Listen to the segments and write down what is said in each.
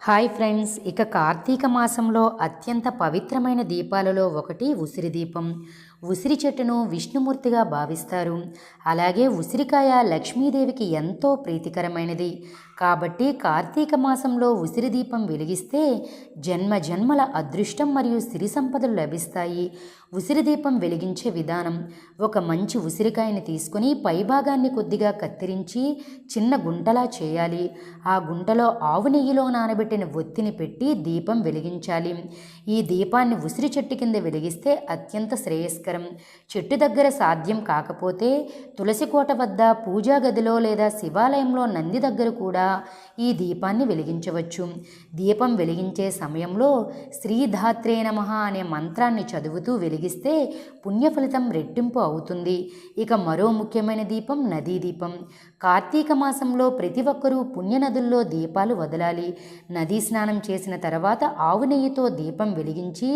Hi friends ఇక కార్తీక మాసంలో అత్యంత పవిత్రమైన దీపాలలో ఒకటి ఉసిరి దీపం. ఉసిరి చెట్టును విష్ణుమూర్తిగా భావిస్తారు. అలాగే ఉసిరికాయ లక్ష్మీదేవికి ఎంతో ప్రీతికరమైనది. కాబట్టి కార్తీక మాసంలో ఉసిరి దీపం వెలిగిస్తే జన్మ జన్మల అదృష్టం మరియు సిరి సంపదలు లభిస్తాయి. ఉసిరి దీపం వెలిగించే విధానం ఒక మంచి ఉసిరికాయని తీసుకొని పైభాగాన్ని కొద్దిగా కత్తిరించి చిన్న గుంటలా చేయాలి. ఆ గుంటలో ఆవు నెయ్యిలో నానబెట్టి పట్టిన ఒత్తిని పెట్టి దీపం వెలిగించాలి. ఈ దీపాన్ని ఉసిరి చెట్టు కింద వెలిగిస్తే అత్యంత శ్రేయస్కరం. చెట్టు దగ్గర సాధ్యం కాకపోతే తులసి కోట వద్ద పూజా గదిలో లేదా శివాలయంలో నంది దగ్గర కూడా ఈ దీపాన్ని వెలిగించవచ్చు. దీపం వెలిగించే సమయంలో శ్రీధాత్రే నమ అనే మంత్రాన్ని చదువుతూ వెలిగిస్తే పుణ్యఫలితం రెట్టింపు అవుతుంది. ఇక మరో ముఖ్యమైన దీపం నదీ దీపం. కార్తీక మాసంలో ప్రతి ఒక్కరూ పుణ్యనదుల్లో దీపాలు వదలాలి. నదీ స్నానం చేసిన తర్వాత ఆవు నెయ్యితో దీపం వెలిగించి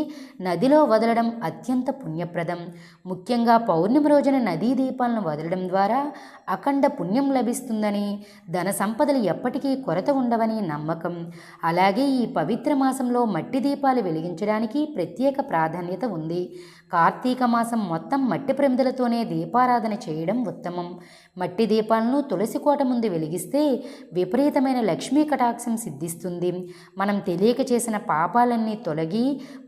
నదిలో వదలడం అత్యంత పుణ్యప్రదం. ముఖ్యంగా పౌర్ణమి రోజున నదీ దీపాలను వదలడం ద్వారా అఖండ పుణ్యం లభిస్తుందని ధన సంపదలు ఎప్పటికీ కొరత ఉండవని నమ్మకం. అలాగే ఈ పవిత్ర మాసంలో మట్టి దీపాలు వెలిగించడానికి ప్రత్యేక ప్రాధాన్యత ఉంది. కార్తీక మాసం మొత్తం మట్టి ప్రమిదలతోనే దీపారాధన చేయడం ఉత్తమం. మట్టి దీపాలను తులసి కోట ముందు వెలిగిస్తే విపరీతమైన లక్ష్మీ కటాక్షం సిద్ధిస్తుంది. మనం తెలియక చేసిన పాపాలన్నీ తొలగి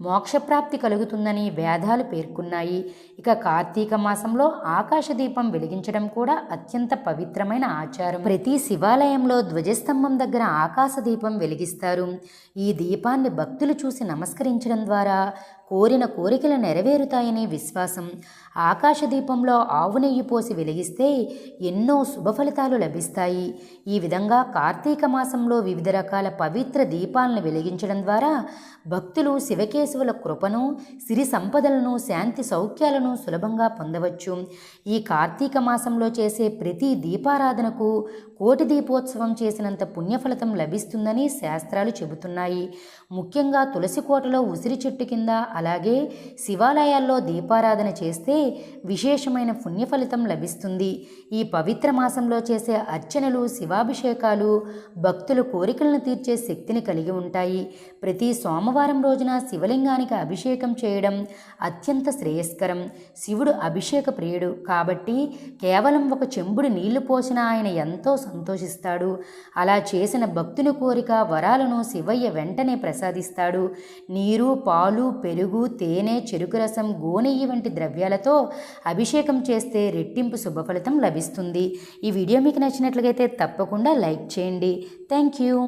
మోక్షప్రాప్తి కలుగుతుందని వేదాలు పేర్కొన్నాయి. ఇక కార్తీక మాసంలో ఆకాశ దీపం వెలిగించడం కూడా అత్యంత పవిత్రమైన ఆచారం. ప్రతి శివాలయంలో ధ్వజస్తంభం దగ్గర ఆకాశ దీపం వెలిగిస్తారు. ఈ దీపాన్ని భక్తులు చూసి నమస్కరించడం ద్వారా కోరిన కోరికలు నెరవేరుతాయనే విశ్వాసం. ఆకాశదీపంలో ఆవు నెయ్యి పోసి వెలిగిస్తే ఎన్నో శుభ ఫలితాలు లభిస్తాయి. ఈ విధంగా కార్తీక మాసంలో వివిధ రకాల పవిత్ర దీపాలను వెలిగించడం ద్వారా భక్తులు శివకేశవుల కృపను సిరి సంపదలను శాంతి సౌఖ్యాలను సులభంగా పొందవచ్చు. ఈ కార్తీక మాసంలో చేసే ప్రతి దీపారాధనకు కోటి దీపోత్సవం చేసినంత పుణ్యఫలితం లభిస్తుందని శాస్త్రాలు చెబుతున్నాయి. ముఖ్యంగా తులసి కోటలో ఉసిరి చెట్టు కింద అలాగే శివాలయాల్లో దీపారాధన చేస్తే విశేషమైన పుణ్యఫలితం లభిస్తుంది. ఈ పవిత్ర మాసంలో చేసే అర్చనలు శివాభిషేకాలు భక్తుల కోరికలను తీర్చే శక్తి శక్తిని కలిగి ఉంటాయి. ప్రతి సోమవారం రోజున శివలింగానికి అభిషేకం చేయడం అత్యంత శ్రేయస్కరం. శివుడు అభిషేక ప్రియుడు కాబట్టి కేవలం ఒక చెంబుడు నీళ్ళు పోసిన ఆయన ఎంతో సంతోషిస్తాడు. అలా చేసిన భక్తుని కోరిక వరాలను శివయ్య వెంటనే ప్రసాదిస్తాడు. నీరు పాలు పెరుగు తేనె చెరుకు రసం గోనెయ్యి వంటి ద్రవ్యాలతో అభిషేకం చేస్తే రెట్టింపు శుభఫలితం లభిస్తుంది. ఈ వీడియో మీకు నచ్చినట్లయితే తప్పకుండా లైక్ చేయండి. Thank you.